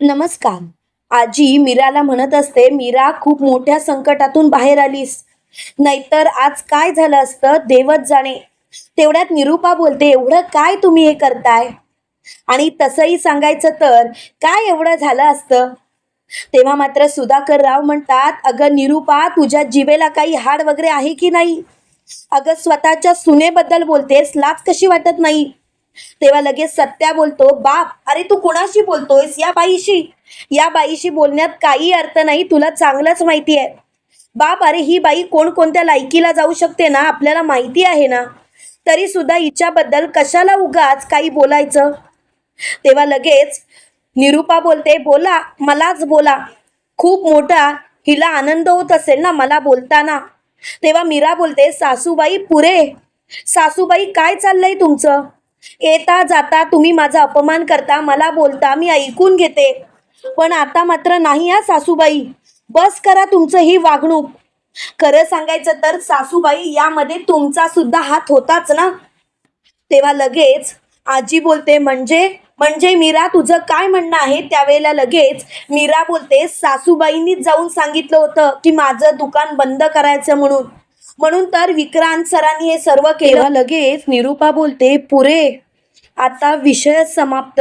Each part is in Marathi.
नमस्कार. आजी मीराला म्हणत असते मीरा खूप मोठ्या संकटातून बाहेर आलीस. नाहीतर आज काय झालं असतं? देवत जाणे. तेवढ्यात निरूपा बोलते एवढं काय तुम्ही हे करताय? आणि तसंही सांगायचं तर काय एवढं झालं असतं? तेव्हा मात्र सुधाकर राव म्हणतात अगं निरूपा तुझ्या जिवेला काही हाड वगैरे आहे की नाही? अगं स्वतःच्या सुनेबद्दल बोलतेस लाच कशी वाटत नाही? तेव्हा लगेच सत्या बोलतो बाप अरे तू कुणाशी बोलतोयस? या बाईशी. या बाईशी बोलण्यात काही अर्थ नाही तुला चांगलंच माहिती आहे. बाप अरे ही बाई कोणकोणत्या लायकीला जाऊ शकते ना? आपल्याला माहिती आहे ना? तरी सुद्धा हिच्याबद्दल कशाला उगाच काही बोलायचं? तेव्हा लगेच निरूपा बोलते बोला मलाच बोला. खूप मोठा हिला आनंद होत असेल ना मला बोलताना. तेव्हा मीरा बोलते सासूबाई पुरे. सासूबाई काय चाललंय तुमचं? येता जाता तुम्ही माझा अपमान करता मला बोलता मी ऐकून घेते. पण आता मात्र नाही हा सासूबाई. बस करा तुमचं ही वागणूक. खरं सांगायचं तर सासूबाई यामध्ये तुमचा सुद्धा हात होताच ना? तेव्हा लगेच आजी बोलते म्हणजे? म्हणजे मीरा तुझं काय म्हणणं आहे? त्यावेळेला लगेच मीरा बोलते सासूबाईंनीच जाऊन सांगितलं होतं की माझं दुकान बंद करायचं म्हणून. म्हणून तर विक्रांत सरांनी हे सर्व केलं. लगेच निरूपा बोलते पुरे आता विषय समाप्त.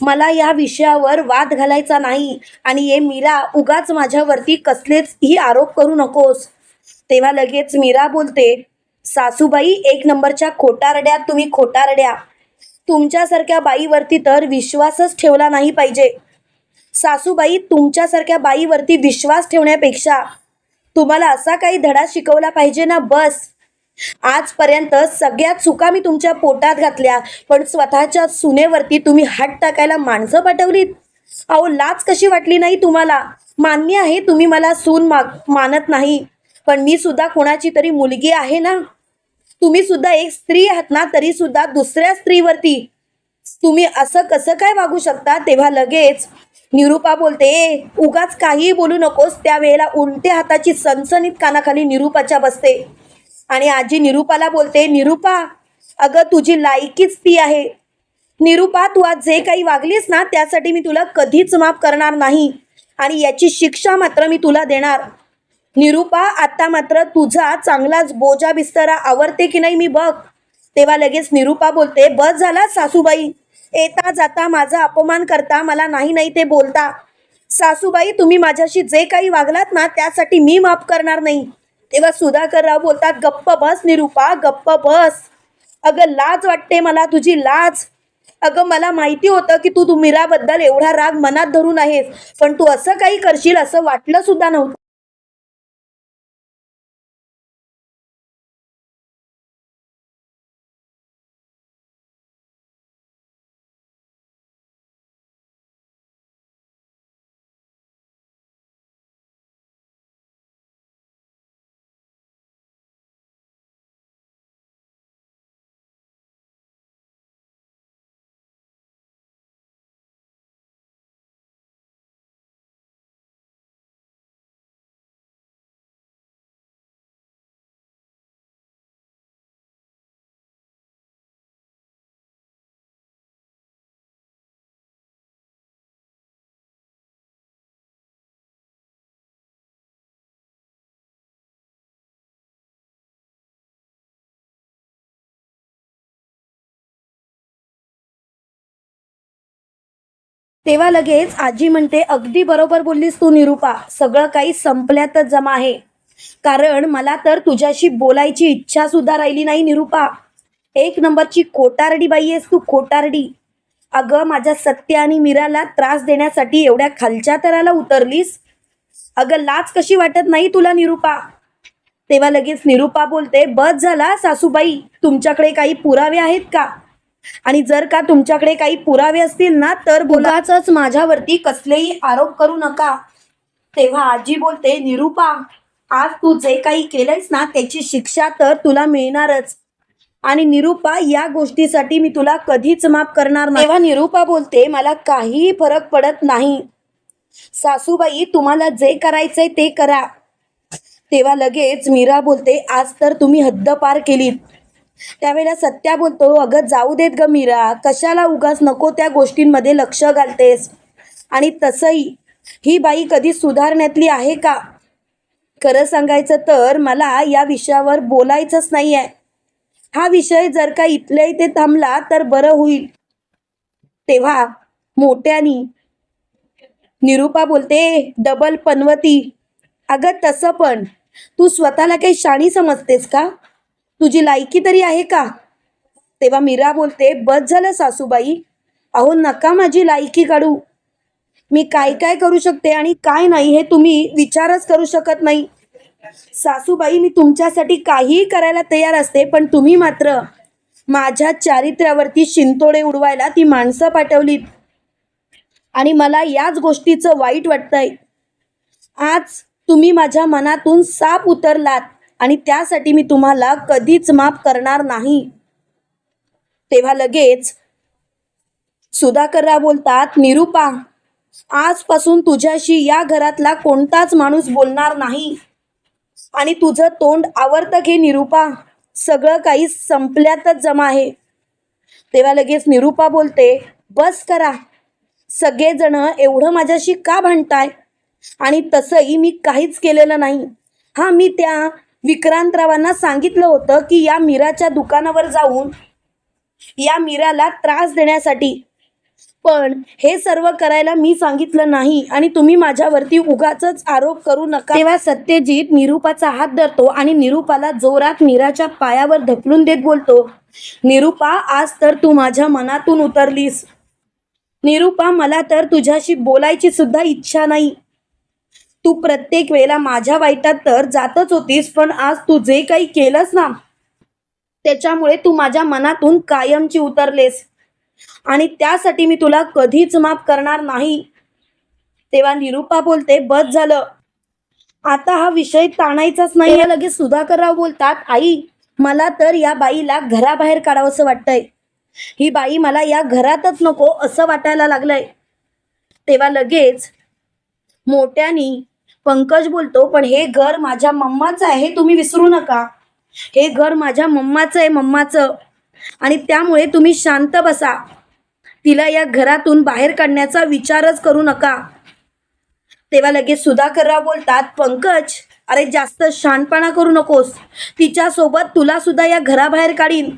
मला या विषयावर वाद घालायचा नाही आणि हे मीरा उगाच माझ्यावरती कसलेच ही आरोप करू नकोस. तेव्हा लगेच मीरा बोलते सासूबाई एक नंबरच्या खोटारड्या तुम्ही खोटारड्या. तुमच्यासारख्या बाईवरती तर विश्वासच ठेवला नाही पाहिजे. सासूबाई तुमच्यासारख्या बाईवरती विश्वास ठेवण्यापेक्षा तुम्हाला असा काही धडा शिकवला पाहिजे ना बस. आजपर्यंत सगळ्यात चुका मी तुमच्या पोटात घातल्या पण स्वतःच्या सुनेवरती तुम्ही हात टाकायला माणसं पाठवलीत? अहो लाच कशी वाटली नाही तुम्हाला? मान्य आहे तुम्ही मला सून मा मानत नाही पण मी सुद्धा कोणाची तरी मुलगी आहे ना? तुम्ही सुद्धा एक स्त्री आहात ना तरी सुद्धा दुसऱ्या स्त्रीवरती तुम्ही असं कसं काय वागू शकता? तेव्हा लगेच निरूपा बोलते "ए, उगाच काहीही बोलू नकोस. त्यावेळेला उलट्या हाताची सनसनीत कानाखाली निरूपाच्या बसते. आणि आजी निरूपाला बोलते निरूपा अगं तुझी लायकीच ती आहे. निरूपा तू आज जे काही वागलीस ना त्यासाठी मी तुला कधीच माफ करणार नाही. आणि याची शिक्षा मात्र मी तुला देणार. निरूपा आता मात्र तुझा चांगलाच बोजा बिस्तरा आवरते की नाही मी बघ. तेव्हा लगेच निरूपा बोलते बस झाला सासूबाई. येता जाता माझा अपमान करता मला नाही नाही ते बोलता. सासूबाई तुम्ही माझ्याशी जे काही वागलात ना त्यासाठी मी माफ करणार नाही. तेव्हा सुधाकरराव बोलतात गप्प बस निरूपा गप्प बस. अगं लाज वाटते मला तुझी लाज. अगं मला माहिती होतं की तू तू मीराबद्दल एवढा राग मनात धरून आहेस पण तू असं काही करशील असं वाटलं सुद्धा नव्हतं. तेव्हा लगेच आजी म्हणते अगदी बरोबर बोललीस तू निरूपा. सगळं काही संपल्यातच जमा आहे. कारण मला तर तुझ्याशी बोलायची इच्छा सुद्धा राहिली नाही निरूपा. एक नंबरची खोटारडी बाई आहेस तू खोटारडी. अगं माझ्या सत्य आणि मीराला त्रास देण्यासाठी एवढ्या खालच्या तराला उतरलीस? अगं लाच कशी वाटत नाही तुला निरूपा? तेव्हा लगेच निरूपा बोलते बस झाला सासूबाई. तुमच्याकडे काही पुरावे आहेत का? आणि जर का तुमच्याकडे काही पुरावे असतील ना तर बोलाच माझ्यावरती कसलेही आरोप करू नका. तेव्हा आजी बोलते निरूपा आज तू जे काही केलंयस ना त्याची शिक्षा तर तुला मिळणारच. आणि निरूपा या गोष्टीसाठी मी तुला कधीच माफ करणार नाही. तेव्हा निरूपा बोलते मला काहीही फरक पडत नाही. सासूबाई तुम्हाला जे करायचंय ते करा. तेव्हा लगेच मीरा बोलते आज तर तुम्ही हद्द पार केलीत. त्यावेळेला सत्या बोलतो अगं जाऊ देत ग मीरा कशाला उगाच नको त्या गोष्टींमध्ये लक्ष घालतेस? आणि तसंही ही बाई कधी सुधारण्यातली आहे का? खरं सांगायचं तर मला या विषयावर बोलायचंच नाही आहे हा विषय जर का इथल्या इथे थांबला तर बरं होईल. तेव्हा मोठ्यानी निरूपा बोलते डबल पनवती अगं तसं पण. तू स्वतःला काही शाणी समजतेस का? तुझी लायकी तरी आहे का? तेव्हा मीरा बोलते बस झालं सासूबाई. अहो नका माझी लायकी काढू. मी काय काय करू शकते आणि काय नाही हे तुम्ही विचारच करू शकत नाही. सासूबाई मी तुमच्यासाठी काहीही करायला तयार असते पण तुम्ही मात्र माझ्या चारित्र्यावरती शिंतोडे उडवायला ती माणसं पाठवलीत. आणि मला याच गोष्टीचं वाईट वाटतंय. आज तुम्ही माझ्या मनातून साप उतरलात. आणि त्यासाठी मी तुम्हाला कधीच माफ करणार नाही. तेव्हा लगेच सुधाकरराव बोलतात निरूपा आजपासून तुझ्याशी या घरातला कोणताच माणूस बोलणार नाही. आणि तुझं तोंड आवडतं घे निरूपा सगळं काही संपल्यातच जमा आहे. तेव्हा लगेच निरूपा बोलते बस करा सगळेजण एवढं माझ्याशी का भांडताय? आणि तसंही मी काहीच केलेलं नाही. हां मी त्या विक्रांतरावांना सांगितलं होतं की या मीराच्या दुकानावर जाऊन या मीराला त्रास देण्यासाठी. पण हे सर्व करायला मी सांगितलं नाही आणि तुम्ही माझ्यावरती उगाच आरोप करू नका. तेव्हा सत्यजित निरूपाचा हात धरतो आणि निरूपाला जोरात मीराच्या पायावर ढकलून देत बोलतो निरूपा आज तर तू माझ्या मनातून उतरलीस. निरूपा मला तर तुझ्याशी बोलायची सुद्धा इच्छा नाही. तू प्रत्येक वेळेला माझ्या वाईटात तर जातच होतीस पण आज तू जे काही केलंस ना त्याच्यामुळे तू माझ्या मनातून कायमची उतरलेस. आणि त्यासाठी मी तुला कधीच माफ करणार नाही. तेव्हा निरूपा बोलते बस झालं. आता हा विषय ताणायचाच नाही हे लगेच सुधाकरराव बोलतात आई मला तर या बाईला घराबाहेर काढावंसं वाटतंय. ही बाई मला या घरातच नको असं वाटायला लागलंय. तेव्हा लगेच मोठ्यानी पंकज बोलतो पण हे घर माझ्या मम्माचं आहे हे तुम्ही विसरू नका. हे घर माझ्या मम्माचं आहे मम्माचं. आणि त्यामुळे तुम्ही शांत बसा. तिला या घरातून बाहेर काढण्याचा विचारच करू नका. तेव्हा लगेच सुधाकरराव बोलतात पंकज अरे जास्त शानपणा करू नकोस. तिच्यासोबत तुला सुद्धा या घराबाहेर काढीन.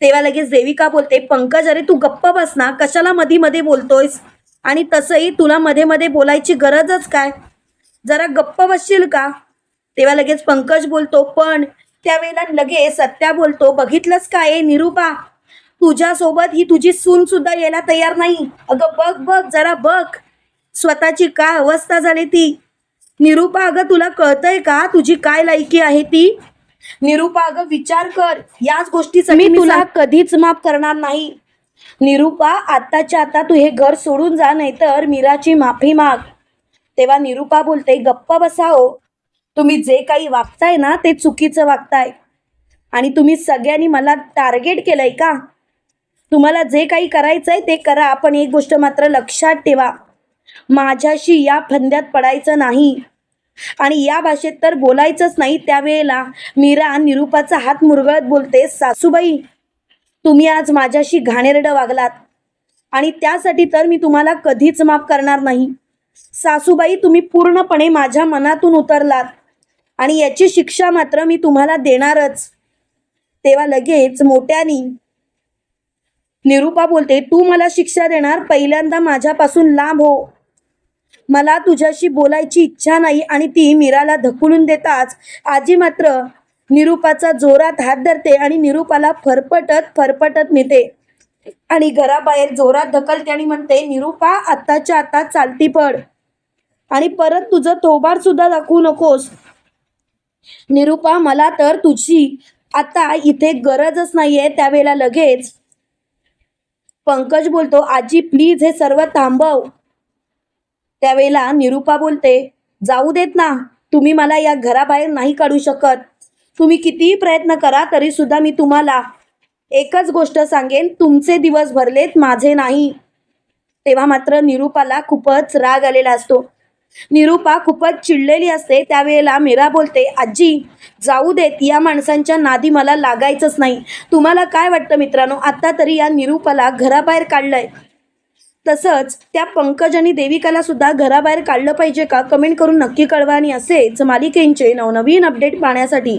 तेव्हा लगेच देविका बोलते पंकज अरे तू गप्प बस ना. कशाला मध्ये मध्ये बोलतोयस? आणि तसंही तुला मध्ये मध्ये बोलायची गरजच काय? जरा गप्प बसशील का? तेव्हा लगेच पंकज बोलतो पण त्यावेळेला लगेच सत्या बोलतो बघितलंस का ए निरूपा? तुझ्यासोबत ही तुझी सून सुद्धा यायला तयार नाही. अगं बघ बघ जरा बघ. स्वतःची काय अवस्था झाली ती? निरूपा अगं तुला कळतंय का? तुझी काय लायकी आहे ती? निरूपा अगं विचार कर. याच गोष्टीसाठी मी तुला कधीच माफ करणार नाही. निरूपा आत्ताच्या आता तू हे घर सोडून जा नाहीतर मीराची माफी माग. तेव्हा निरूपा बोलते गप्पा बसाओ हो. तुम्ही जे काही वागताय ना ते चुकीचं वागताय. आणि तुम्ही सगळ्यांनी मला टार्गेट केलंय का? तुम्हाला जे काही करायचंय ते करा पण एक गोष्ट मात्र लक्षात ठेवा. माझ्याशी या फंद्यात पडायचं नाही. आणि या भाषेत तर बोलायचंच नाही त्यावेळेला. मीरा निरूपाचा हात मुरगळत बोलते सासूबाई तुम्ही आज माझ्याशी घाणेरडं वागलात. आणि त्यासाठी तर मी तुम्हाला कधीच माफ करणार नाही. सासूबाई तुम्ही पूर्णपणे माझ्या मनातून उतरलात आणि याची शिक्षा मात्र मी तुम्हाला देणारच. तेव्हा लगेच मोठ्यानी निरूपा बोलते तू मला शिक्षा देणार? पहिल्यांदा माझ्यापासून लांब हो. मला तुझ्याशी बोलायची इच्छा नाही आणि ती मीराला धकुलून देताच आजी मात्र निरूपाचा जोरात हात धरते आणि निरूपाला फरफटत फरफटत नेते. आणि घराबाहेर जोरात ढकलते आणि म्हणते निरूपा आत्ताच्या आता चालती पड आणि परत तुझं थोबाड सुद्धा दाखवू नकोस. निरूपा मला तर तुझी आता इथे गरजच नाहीये त्यावेळेला लगेच. पंकज बोलतो आजी प्लीज हे सर्व थांबव. त्यावेळेला निरूपा बोलते जाऊ देत ना तुम्ही मला या घराबाहेर नाही काढू शकत. तुम्ही कितीही प्रयत्न करा तरी सुद्धा मी तुम्हाला एकच गोष्ट सांगेन तुमचे दिवस भरलेत माझे नाही. तेव्हा मात्र निरूपाला खूपच राग आलेला असतो. निरूपा खूपच चिडलेली असते त्यावेळेला मीरा बोलते आजी जाऊ देत या माणसांच्या नादी मला लागायचंच नाही. तुम्हाला काय वाटतं मित्रांनो? आत्ता तरी या निरूपाला घराबाहेर काढलंय. तसंच त्या पंकज आणि देविकाला सुद्धा घराबाहेर काढलं पाहिजे का? कमेंट करून नक्की कळवा आणि असेच मालिकेंचे नवनवीन अपडेट पाहण्यासाठी.